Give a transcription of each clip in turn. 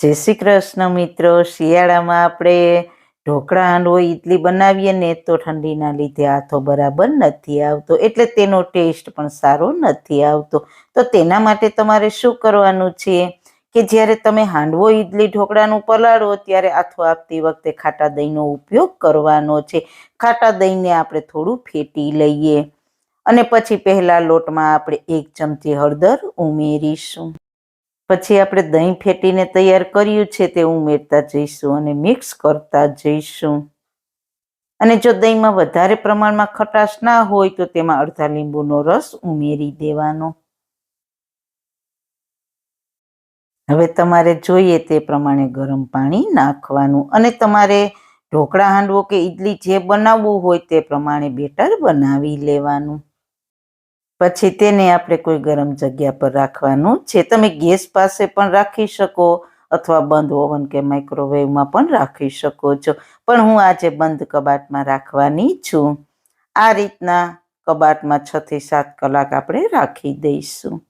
જય શ્રી કૃષ્ણ મિત્રો. શિયાળામાં આપણે ઢોકળા, હાંડવો, ઈડલી બનાવીએ ને તો ઠંડીના લીધે હાથો બરાબર નથી આવતો. એટલે તેનો ટેસ્ટ પણ સારો નથી આવતો. તો તેના માટે તમારે શું કરવાનું છે કે જ્યારે તમે હાંડવો, ઈડલી, ઢોકળાનું પલાળો, ત્યારે આથો આપતી વખતે ખાટા દહીંનો ઉપયોગ કરવાનો છે. ખાટા દહીંને આપણે થોડું ફેટી લઈએ અને પછી પહેલા લોટમાં આપણે એક ચમચી હળદર ઉમેરીશું. પછી આપણે દહીં ફેટીને તૈયાર કર્યું છે તે ઉમેરતા જઈશું અને મિક્સ કરતા જઈશું. અને જો દહીંમાં વધારે પ્રમાણમાં ખટાશ ના હોય તો તેમાં અડધા લીંબુનો રસ ઉમેરી દેવાનો. હવે તમારે જોઈએ તે પ્રમાણે ગરમ પાણી નાખવાનું અને તમારે ઢોકળા, હાંડવો કે ઈડલી જે બનાવવું હોય તે પ્રમાણે બેટર બનાવી લેવાનું. પછી તેને આપણે કોઈ ગરમ જગ્યા પર રાખવાનું છે. તમે ગેસ પાસે પણ રાખી શકો અથવા બંધ ઓવન કે માઇક્રોવેવમાં પણ રાખી શકો છો. પણ હું આજે બંધ કબાટમાં રાખવાની છું. આ રીતના કબાટમાં છથી સાત કલાક આપણે રાખી દઈશું.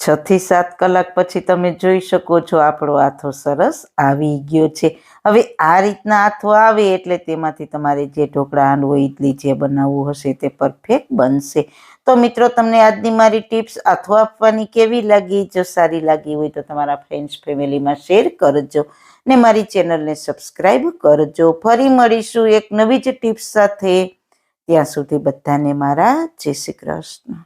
છ થી સાત કલાક પછી તમે જોઈ શકો છો આપણો આથો સરસ આવી ગયો છે. હવે આ રીતના આથો આવે એટલે તેમાંથી તમારે જે ઢોકળા હાંડવો ઇડલી જે બનાવવું હશે તે પરફેક્ટ બનશે. તો મિત્રો, તમને આજની મારી ટિપ્સ આથો આપવાની કેવી લાગી? જો સારી લાગી હોય તો તમારા ફ્રેન્ડ્સ ફેમિલીમાં શેર કરજો ને મારી ચેનલને સબસ્ક્રાઈબ કરજો. ફરી મળીશું એક નવી જ ટિપ્સ સાથે. ત્યાં સુધી બધાને મારા જય શ્રી કૃષ્ણ.